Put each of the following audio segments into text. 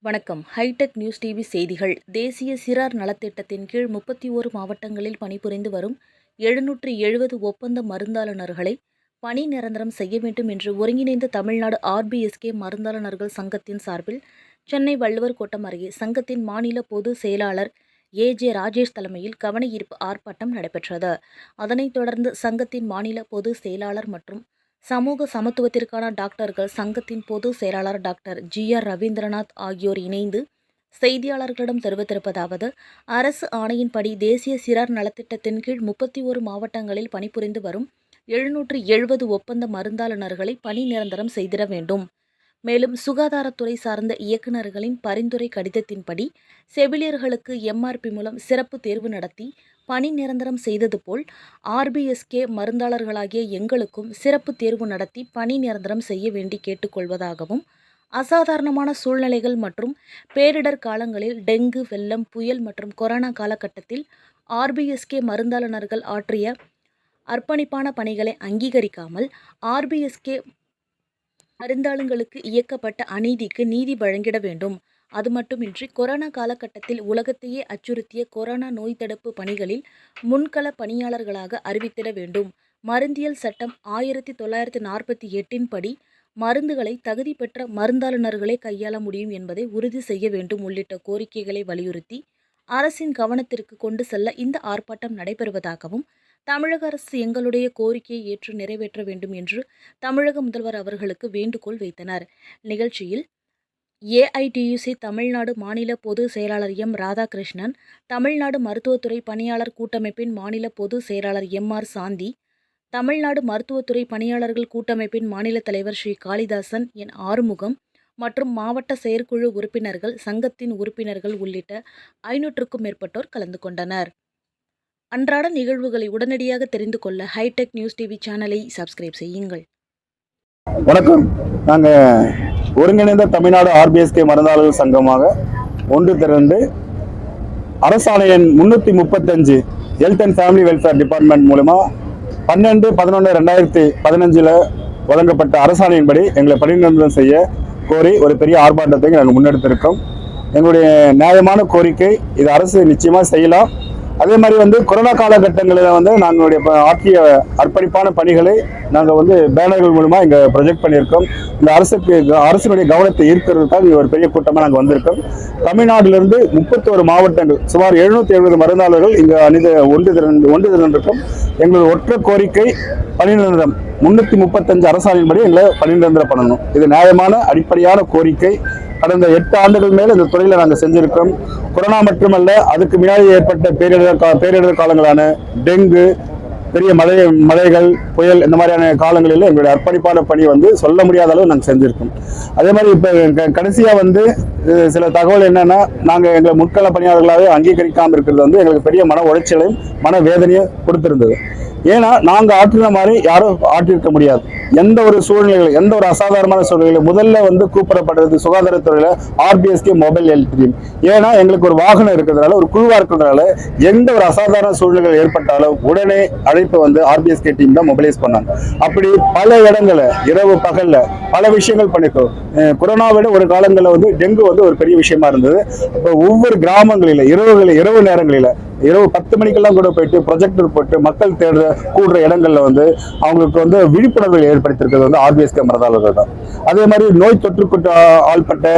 வணக்கம். Hitech news TV செய்திகள். தேசிய சிறார் நலத்திட்டத்தின் கீழ் முப்பத்தி ஓரு மாவட்டங்களில் பணிபுரிந்து வரும் எழுநூற்று எழுபது ஒப்பந்த மருந்தாளுநர்களை பணி நிரந்தரம் செய்ய வேண்டும் என்று ஒருங்கிணைந்த தமிழ்நாடு ஆர்பிஎஸ்கே மருந்தாளுநர்கள் சங்கத்தின் சார்பில் சென்னை வள்ளுவர் கோட்டம் அருகே சங்கத்தின் மாநில பொது செயலாளர் ஏ ஜே ராஜேஷ் தலைமையில் கவன ஈர்ப்பு ஆர்ப்பாட்டம் நடைபெற்றது. அதனைத் தொடர்ந்து சங்கத்தின் மாநில பொது செயலாளர் மற்றும் சமூக சமத்துவத்திற்கான டாக்டர்கள் சங்கத்தின் பொதுச் செயலாளர் டாக்டர் ஜி ஆர் ரவீந்திரநாத் ஆகியோர் இணைந்து செய்தியாளர்களிடம் தெரிவித்திருப்பதாவது அரசு ஆணையின்படி தேசிய சிறார் நலத்திட்டத்தின் கீழ் முப்பத்தி ஒரு மாவட்டங்களில் பணிபுரிந்து வரும் எழுநூற்று எழுபது ஒப்பந்த மருந்தாளுநர்களை பணி நிரந்தரம் செய்திட வேண்டும். மேலும் சுகாதாரத்துறை சார்ந்த இயக்குநர்களின் பரிந்துரை கடிதத்தின்படி செவிலியர்களுக்கு எம்ஆர்பி மூலம் சிறப்பு தேர்வு நடத்தி பணி நிரந்தரம் செய்தது போல் ஆர்பிஎஸ்கே மருந்தாளர்களாகிய எங்களுக்கும் சிறப்பு தேர்வு நடத்தி பணி நிரந்தரம் செய்ய வேண்டி கேட்டுக்கொள்வதாகவும் அசாதாரணமான சூழ்நிலைகள் மற்றும் பேரிடர் காலங்களில் டெங்கு வெள்ளம் புயல் மற்றும் கொரோனா காலகட்டத்தில் ஆர்பிஎஸ்கே மருந்தாளுநர்கள் ஆற்றிய அர்ப்பணிப்பான பணிகளை அங்கீகரிக்காமல் ஆர்பிஎஸ்கே மருந்தாளுங்களுக்கு இயக்கப்பட்ட அநீதிக்கு நீதி வழங்கிட வேண்டும். அது மட்டுமின்றி கொரோனா காலகட்டத்தில் உலகத்தையே அச்சுறுத்திய கொரோனா நோய் தடுப்பு பணிகளில் முன்கள பணியாளர்களாக அறிவித்திட வேண்டும். மருந்தியல் சட்டம் ஆயிரத்தி தொள்ளாயிரத்தி நாற்பத்தி எட்டின் படி மருந்துகளை தகுதி பெற்ற மருந்தாளுநர்களே கையாள முடியும் என்பதை உறுதி செய்ய வேண்டும் உள்ளிட்ட கோரிக்கைகளை வலியுறுத்தி அரசின் கவனத்திற்கு கொண்டு செல்ல இந்த ஆர்ப்பாட்டம் நடைபெறுவதாகவும் தமிழக அரசு எங்களுடைய கோரிக்கையை ஏற்று நிறைவேற்ற வேண்டும் என்று தமிழக முதல்வர் அவர்களுக்கு வேண்டுகோள் வைத்தனர். நிகழ்ச்சியில் ஏஐடியுசி தமிழ்நாடு மாநில பொதுச் செயலாளர் எம். ராதாகிருஷ்ணன் தமிழ்நாடு மருத்துவத்துறை பணியாளர் கூட்டமைப்பின் மாநில பொதுச் செயலாளர் எம். ஆர். சாந்தி தமிழ்நாடு மருத்துவத்துறை பணியாளர்கள் கூட்டமைப்பின் மாநில தலைவர் ஸ்ரீ காளிதாசன் என். ஆறுமுகம் மற்றும் மாவட்ட செயற்குழு உறுப்பினர்கள் சங்கத்தின் உறுப்பினர்கள் உள்ளிட்ட ஐநூற்றுக்கும் மேற்பட்டோர் கலந்து கொண்டனர். அன்றாட நிகழ்வுகளை உடனடியாக தெரிந்து கொள்ள ஹைடெக் நியூஸ் டிவி சேனலை சப்ஸ்கிரைப் செய்யுங்கள். வணக்கம். நாங்கள் ஒருங்கிணைந்த தமிழ்நாடு ஆர்பிஎஸ்கே மருந்தாளர்கள் சங்கமாக ஒன்று திரண்டு அரசாணையின் முன்னூற்றி முப்பத்தஞ்சு health and family welfare department மூலமா பன்னெண்டு பதினொன்று ரெண்டாயிரத்தி பதினஞ்சில் வழங்கப்பட்ட அரசாணையின்படி எங்களை பணிநிரந்தரம் செய்ய கோரி ஒரு பெரிய ஆர்ப்பாட்டத்தை நாங்கள் முன்னெடுத்திருக்கோம். எங்களுடைய நியாயமான கோரிக்கை இது அரசு நிச்சயமாக செய்யலாம். அதே மாதிரி வந்து கொரோனா காலகட்டங்களில் வந்து நாங்களுடைய ஆற்றிய அர்ப்பணிப்பான பணிகளை நாங்கள் வந்து பேனர்கள் மூலமாக இங்கே ப்ரொஜெக்ட் பண்ணியிருக்கோம். இந்த அரசுக்கு அரசினுடைய கவனத்தை ஈர்க்கிறதுக்காக இங்கே ஒரு பெரிய கூட்டமாக நாங்கள் வந்திருக்கோம். தமிழ்நாட்டிலிருந்து முப்பத்தோரு மாவட்டங்கள் சுமார் எழுநூற்றி எழுபது மருந்தாளர்கள் இங்கே அணித ஒன்று திரண்டு ஒன்று திரண்டிருக்கும். எங்களது ஒற்றை கோரிக்கை பணிநிரந்தரம் முன்னூற்றி முப்பத்தஞ்சு அரசாணையின்படி எங்களை பணிநிரந்தரம் பண்ணணும். இது நியாயமான அடிப்படையான கோரிக்கை. கடந்த எட்டு ஆண்டுகள் மேல் இந்த துறையில் நாங்கள் செஞ்சிருக்கோம் கொரோனா மட்டுமல்ல அதுக்கு முன்னாடி ஏற்பட்ட பேரிடர் கா- பேரிடர் காலங்களான டெங்கு பெரிய மழை மழைகள் புயல் இந்த மாதிரியான காலங்களில் எங்களுடைய அர்ப்பணிப்பான பணி வந்து சொல்ல முடியாத அளவு நாங்கள் செஞ்சுருக்கோம். அதே மாதிரி இப்போ கடைசியாக வந்து சில தகவல் என்னென்னா நாங்கள் எங்களை முற்கள பணியாளர்களாகவே அங்கீகரிக்காமல் இருக்கிறது வந்து எங்களுக்கு பெரிய மன உளைச்சலையும் மன வேதனையும் கொடுத்துருந்தது. ஏன்னா நாங்கள் ஆற்றின மாதிரி யாரும் ஆற்றிருக்க முடியாது. எந்த ஒரு சூழ்நிலைகள் எந்த ஒரு அசாதாரணமான சூழ்நிலைகள் முதல்ல வந்து கூப்பிடப்படுறது சுகாதாரத்துறையில் ஆர்பிஎஸ்கே மொபைல் ஹெல்த் டீம் ஏன்னா எங்களுக்கு ஒரு வாகனம் இருக்கிறதுனால ஒரு குழுவாக இருக்கிறதுனால எந்த ஒரு அசாதாரண சூழ்நிலைகள் ஏற்பட்டாலும் உடனே அழைப்பு வந்து ஆர்பிஎஸ்கே டீம் தான் மொபைலைஸ் பண்ணாங்க. அப்படி பல இடங்களில் இரவு பகலில் பல விஷயங்கள் பண்ணிக்கோ அஹ் கொரோனா விட ஒரு காலங்களில் வந்து டெங்கு வந்து ஒரு பெரிய விஷயமா இருந்தது. இப்போ ஒவ்வொரு கிராமங்களில் இரவுகளில் இரவு நேரங்களில் இரவு பத்து மணிக்கெல்லாம் கூட போயிட்டு ப்ரொஜெக்டர் போட்டு மக்கள் தேடுற கூடுற இடங்கள்ல வந்து அவங்களுக்கு வந்து விழிப்புணர்வு ஏற்படுத்தியிருக்கிறது வந்து ஆர்பிஎஸ் மரதாளர்கள் தான். அதே மாதிரி நோய் தொற்றுக்குட்ட ஆள்பட்ட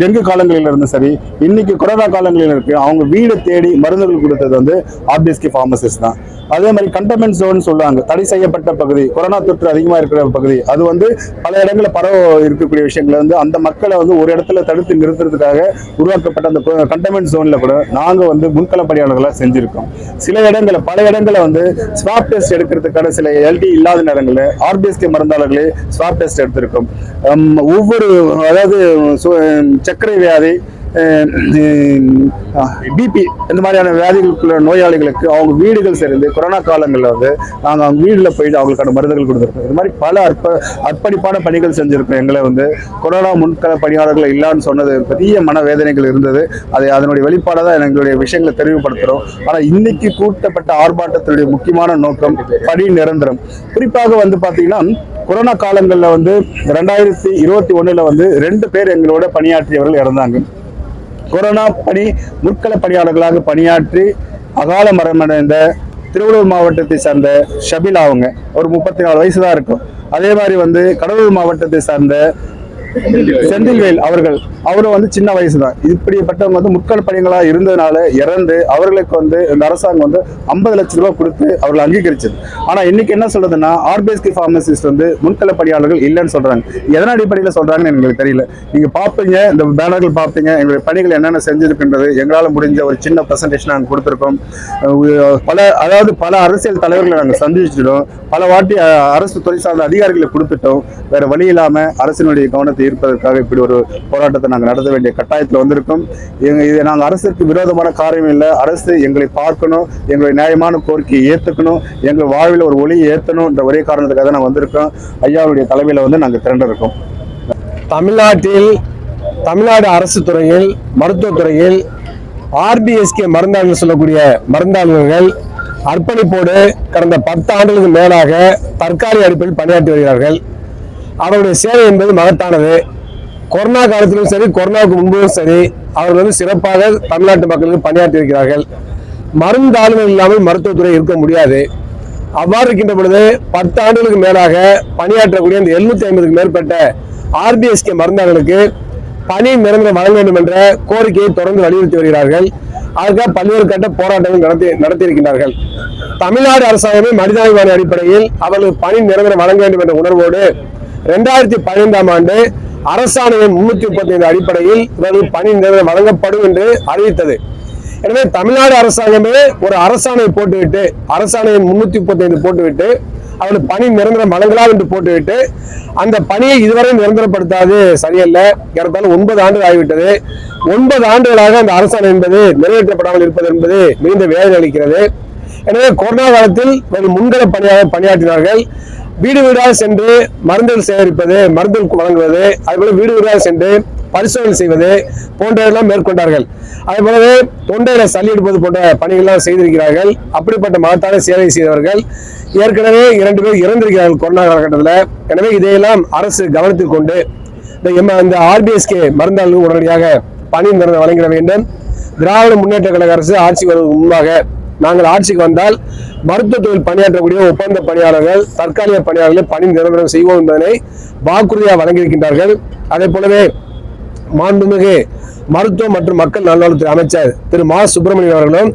டெங்கு காலங்களில் இருந்து சரி இன்னைக்கு கொரோனா காலங்களில் இருக்கு அவங்க வீடு தேடி மருந்துகள் கொடுத்தது வந்து ஆர்பிஎஸ்கே ஃபார்மசிஸ்ட் தான். அதே மாதிரி கண்டமெண்ட் ஜோன் சொல்லுவாங்க தடை செய்யப்பட்ட பகுதி கொரோனா தொற்று அதிகமாக இருக்கிற பகுதி அது வந்து பல இடங்களில் பரவ இருக்கக்கூடிய விஷயங்களை வந்து அந்த மக்களை வந்து ஒரு இடத்துல தடுத்து நிறுத்துறதுக்காக உருவாக்கப்பட்ட அந்த கண்டமெண்ட் ஜோனில் கூட நாங்கள் வந்து முன்கள பணியாளர்களாக செஞ்சுருக்கோம். சில இடங்களில் பல இடங்களில் வந்து ஸ்வாப் டெஸ்ட் எடுக்கிறதுக்கான சில எல்டி இல்லாத நேரங்களில் ஆர்பிஎஸ்கே மருந்தாளர்களே ஸ்வாப் டெஸ்ட் எடுத்திருக்கோம். ஒவ்வொரு அதாவது சு- சர்க்கரை வியாதி பிபி இந்த மாதிரியான வியாதிகளுக்குள்ள நோயாளிகளுக்கு அவங்க வீடுகள் சேர்ந்து கொரோனா காலங்களில் வந்து நாங்கள் அவங்க வீட்டில் போயிட்டு அவங்களுக்கான மருந்துகள் கொடுத்துருக்கோம். இது மாதிரி பல அற்ப அர்ப்பணிப்பான பணிகள் செஞ்சுருக்கோம். எங்களை வந்து கொரோனா முன்கள பணியாளர்கள் இல்லான்னு சொன்னது பெரிய மனவேதனைகள் இருந்தது. அதை அதனுடைய வெளிப்பாடாக தான் எங்களுடைய விஷயங்களை தெளிவுபடுத்துகிறோம் ஆனால் இன்னைக்கு கூட்டப்பட்ட ஆர்ப்பாட்டத்தினுடைய முக்கியமான நோக்கம் பணி நிரந்தரம். குறிப்பாக வந்து பார்த்தீங்கன்னா கொரோனா காலங்களில் வந்து ரெண்டாயிரத்தி இருபத்தி ஒன்றில் வந்து ரெண்டு பேர் எங்களோட பணியாற்றியவர்கள் இறந்தாங்க. கொரோனா பணி முற்கள பணியாளர்களாக பணியாற்றி அகால மரணமடைந்த திருவள்ளூர் மாவட்டத்தை சார்ந்த ஷபிலா அவங்க ஒரு முப்பத்தி நாலு வயசு தான் இருக்கும். அதே மாதிரி வந்து கடலூர் மாவட்டத்தை சார்ந்த செந்தில்வேல். அவர்கள் அவரும் வந்து சின்ன வயசு தான் இப்படிப்பட்டவங்க வந்து முற்கள பணிகளா இருந்ததுனால இறந்து அவர்களுக்கு வந்து இந்த அரசாங்கம் வந்து ஐம்பது லட்சம் ரூபாய் கொடுத்து அவர்களை அங்கீகரிச்சது. ஆனா இன்னைக்கு என்ன சொல்றதுன்னா ஆர்பிஎஸ்கி ஃபார்மசிஸ்ட் வந்து முன்கள பணியாளர்கள் இல்லைன்னு சொல்றாங்க. எதன் அடிப்படையில் சொல்றாங்கன்னு எங்களுக்கு தெரியல. நீங்க பார்ப்பீங்க இந்த பேனர்கள் பார்ப்பீங்க எங்களுடைய பணிகள் என்னென்ன செஞ்சிருக்கின்றது எங்களால் முடிஞ்ச ஒரு சின்ன ப்ரெசன்டேஷன் நாங்கள் கொடுத்துருக்கோம். பல அதாவது பல அரசியல் தலைவர்களை நாங்கள் சந்திச்சிட்டோம். பல வாட்டி அரசு துறை சார்ந்த அதிகாரிகளை கொடுத்துட்டோம். வேற வழி இல்லாம அரசினுடைய கவனத்தை ஈர்ப்பதற்காக இப்படி ஒரு போராட்டத்தை நாங்கள் நடத்த வேண்டிய கட்டாயத்தில் வந்திருக்கோம். எங்கள் இது நாங்கள் அரசுக்கு விரோதமான காரியம் இல்லை. அரசு எங்களை பார்க்கணும் எங்களுடைய நியாயமான கோரிக்கையை ஏற்றுக்கணும் எங்கள் வாழ்வில் ஒரு ஒளியை ஏற்றணும்ன்ற ஒரே காரணத்துக்காக நாங்கள் வந்திருக்கோம். ஐயாவுடைய தலைமையில் வந்து நாங்கள் திரண்டிருக்கோம். தமிழ்நாட்டில் தமிழ்நாடு அரசு துறையில் மருத்துவத்துறையில் ஆர்பிஎஸ்கே மருந்தாளர்கள் சொல்லக்கூடிய மருந்தாளர்கள் அர்ப்பணிப்போடு கடந்த பத்து ஆண்டுகளுக்கு மேலாக தற்காலிக அடிப்படையில் பணியாற்றி வருகிறார்கள். அவருடைய சேவை என்பது மகத்தானது. கொரோனா காலத்திலும் சரி கொரோனாவுக்கு முன்பும் சரி அவர்கள் வந்து சிறப்பாக தமிழ்நாட்டு மக்களுக்கு பணியாற்றி இருக்கிறார்கள். மருந்து ஆளுநர் இல்லாமல் மருத்துவத்துறை இருக்க முடியாது. அவ்வாறு இருக்கின்ற பொழுது பத்து ஆண்டுகளுக்கு மேலாக பணியாற்றக்கூடிய இந்த எழுநூத்தி ஐம்பதுக்கு மேற்பட்ட ஆர்பிஎஸ்கே மருந்தாளர்களுக்கு பணி நிரந்தரம் வழங்க வேண்டும் என்ற கோரிக்கையை தொடர்ந்து வலியுறுத்தி வருகிறார்கள். அதற்காக பல்வேறு கட்ட போராட்டங்கள் நடத்தி நடத்தியிருக்கிறார்கள் தமிழ்நாடு அரசாங்கமே மனிதாபிமான அடிப்படையில் அவர்களுக்கு பணி நிரந்தரம் வழங்க வேண்டும் என்ற உணர்வோடு இரண்டாயிரத்தி பதினைந்தாம் ஆண்டு அரசாணை முன்னூத்தி முப்பத்தி ஐந்து அடிப்படையில் இவர்கள் பணி நிரந்தரம் வழங்கப்படும் என்று அறிவித்தது. எனவே தமிழ்நாடு அரசாங்கமே ஒரு அரசாணை போட்டுவிட்டு அரசாணையை முன்னூத்தி முப்பத்தி ஐந்து போட்டுவிட்டு அவர்கள் பணி நிரந்தரம் வழங்கலாம் என்று போட்டுவிட்டு அந்த பணியை இதுவரை நிரந்தரப்படுத்தாது சரியல்ல. ஏறத்தாலும் ஒன்பது ஆண்டுகள் ஆகிவிட்டது. ஒன்பது ஆண்டுகளாக அந்த அரசாணை என்பது நிறைவேற்றப்படாமல் இருப்பது என்பது மிகுந்த வேதனை அளிக்கிறது. எனவே கொரோனா காலத்தில் இவர்கள் முன்கள பணியாக பணியாற்றினார்கள். வீடு வீடாக சென்று மருந்துகள் சேகரிப்பது மருந்துகள் வழங்குவது அதுபோல வீடு வீடாக சென்று பரிசோதனை செய்வது போன்றவெல்லாம் மேற்கொண்டார்கள். அதே போலவே தொண்டையில சளி எடுப்பது போன்ற பணிகள்லாம் செய்திருக்கிறார்கள். அப்படிப்பட்ட மகத்தான சேவை செய்தவர்கள் ஏற்கனவே இரண்டு பேர் இறந்திருக்கிறார்கள் கொரோனா காலகட்டத்தில். எனவே இதையெல்லாம் அரசு கவனத்தில் கொண்டு இந்த எம் இந்த ஆர்பிஎஸ்கே மருந்தாளர்கள் உடனடியாக பணி மருந்து வழங்கிட வேண்டும். திராவிட முன்னேற்ற கழக அரசு ஆட்சி வருவதற்கு முன்பாக நாங்கள் ஆட்சிக்கு வந்தால் மருத்துவ தொழில் பணியாற்றக்கூடிய ஒப்பந்த பணியாளர்கள் தற்காலிக பணியாளர்களை பணி நிரந்தரம் செய்வோம் என்பதனை வாக்குறுதியாக வழங்கியிருக்கின்றார்கள். அதே போலவே மாண்புமிகு மருத்துவம் மற்றும் மக்கள் நல்வாழ்வுத்துறை அமைச்சர் திரு மா சுப்பிரமணியன் அவர்களும்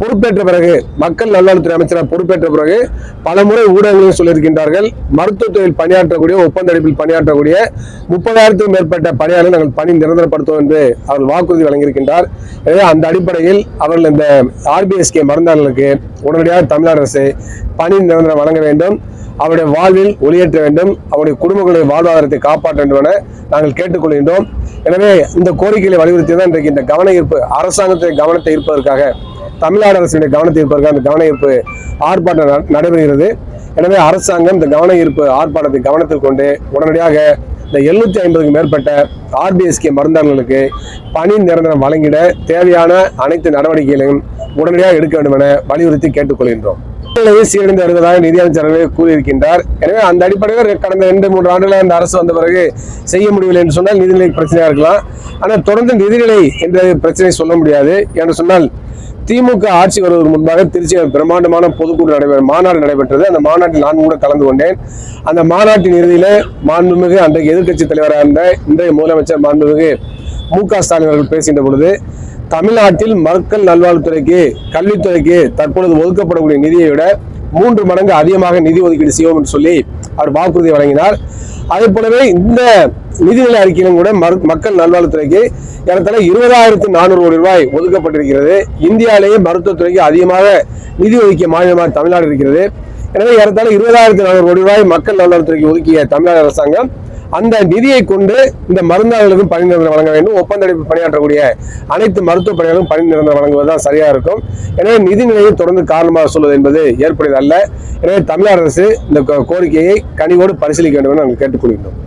பொறுப்பேற்ற பிறகு மக்கள் நல்வாழ்வுத்துறை அமைச்சராக பொறுப்பேற்ற பிறகு பலமுறை ஊடகங்களில் சொல்லியிருக்கின்றார்கள். மருத்துவ தொழில் பணியாற்றக்கூடிய ஒப்பந்த அடிப்பில் பணியாற்றக்கூடிய முப்பதாயிரத்துக்கும் மேற்பட்ட பணியாளர்கள் நாங்கள் பணி நிரந்தரப்படுத்துவோம் என்று அவர்கள் வாக்குறுதி வழங்கியிருக்கின்றார். எனவே அந்த அடிப்படையில் அவர்கள் இந்த ஆர்பிஎஸ்கே மருந்தாளர்களுக்கு உடனடியாக தமிழ்நாடு அரசு பணி நிரந்தரம் வழங்க வேண்டும். அவருடைய வாழ்வில் ஒளியேற்ற வேண்டும். அவருடைய குடும்பங்களுடைய வாழ்வாதாரத்தை காப்பாற்ற வேண்டும் என நாங்கள் கேட்டுக்கொள்கின்றோம். எனவே இந்த கோரிக்கைகளை வலியுறுத்தி தான் இன்றைக்கு இந்த கவன ஈர்ப்பு அரசாங்கத்தின் கவனத்தை ஈர்ப்பதற்காக தமிழ்நாடு அரசினுடைய கவனத்தை ஈர்ப்பதற்காக கவன ஈர்ப்பு ஆர்ப்பாட்டம் நடைபெறுகிறது. எனவே அரசாங்கம் இந்த கவன ஈர்ப்பு ஆர்ப்பாட்டத்தை கவனத்தில் கொண்டு உடனடியாக இந்த எழுநூத்தி ஐம்பதுக்கு மேற்பட்ட ஆர்பிஎஸ்கே மருந்தாளர்களுக்கு பணி நிரந்தரம் வழங்கிட தேவையான அனைத்து நடவடிக்கைகளையும் உடனடியாக எடுக்க வேண்டும் என வலியுறுத்தி கேட்டுக்கொள்கின்றோம். நிலையை சீரடைந்து வருவதாக நிதியமைச்சர் அவர்கள் கூறியிருக்கின்றார். எனவே அந்த அடிப்படையில் கடந்த ரெண்டு மூன்று ஆண்டுகளாக இந்த அரசு வந்த பிறகு செய்ய முடியவில்லை என்று சொன்னால் நிதிநிலை பிரச்சனையாக இருக்கலாம். ஆனால் தொடர்ந்து நிதிநிலை என்ற பிரச்சனை சொல்ல முடியாது. என்று சொன்னால் திமுக ஆட்சி வருவதற்கு முன்பாக திருச்சியில் பிரம்மாண்டமான பொதுக்கூட்டம் நடைபெற மாநாடு நடைபெற்றது. அந்த மாநாட்டில் நான் கூட கலந்து கொண்டேன். அந்த மாநாட்டின் இறுதியில மாண்புமிகு அன்றைக்கு எதிர்க்கட்சி தலைவராக இருந்த இன்றைய முதலமைச்சர் மாண்புமிகு மு க ஸ்டாலின் அவர்கள் பேசுகின்ற பொழுது தமிழ்நாட்டில் மக்கள் நல்வாழ்வுத்துறைக்கு கல்வித்துறைக்கு தற்பொழுது ஒதுக்கப்படக்கூடிய நிதியை விட மூன்று மடங்கு அதிகமாக நிதி ஒதுக்கீடு செய்வோம் என்று சொல்லி அவர் வாக்குறுதி வழங்கினார். அதே போலவே இந்த நிதிநிலை அறிக்கையிலும் கூட மக்கள் நல்வாழ்வுத்துறைக்கு ஏறத்தாழ இருபதாயிரத்து நானூறு கோடி ரூபாய் ஒதுக்கப்பட்டிருக்கிறது. இந்தியாவிலேயே மருத்துவத்துறைக்கு அதிகமாக நிதி ஒதுக்கிய மாநிலமாக தமிழ்நாடு இருக்கிறது. எனவே ஏறத்தாழ இருபதாயிரத்தி நானூறு கோடி ரூபாய் மக்கள் நல்வாழ்வுத்துறைக்கு ஒதுக்கிய தமிழ்நாடு அரசாங்கம் அந்த நிதியை கொண்டு இந்த மருந்தாளர்களுக்கும் பணி நிரந்தரம் வழங்க வேண்டும். ஒப்பந்தடைப்பு பணியாற்றக்கூடிய அனைத்து மருத்துவ பணியாளர்களும் பணி நிரந்தரம் வழங்குவதுதான் சரியா இருக்கும். எனவே நிதி நிலையை தொடர்ந்து காரணமாக சொல்வது என்பது ஏற்புடையதல்ல. எனவே தமிழக அரசு இந்த கோரிக்கையை கனிவோடு பரிசீலிக்க வேண்டும் என நாங்கள் கேட்டுக்கொள்கிறோம்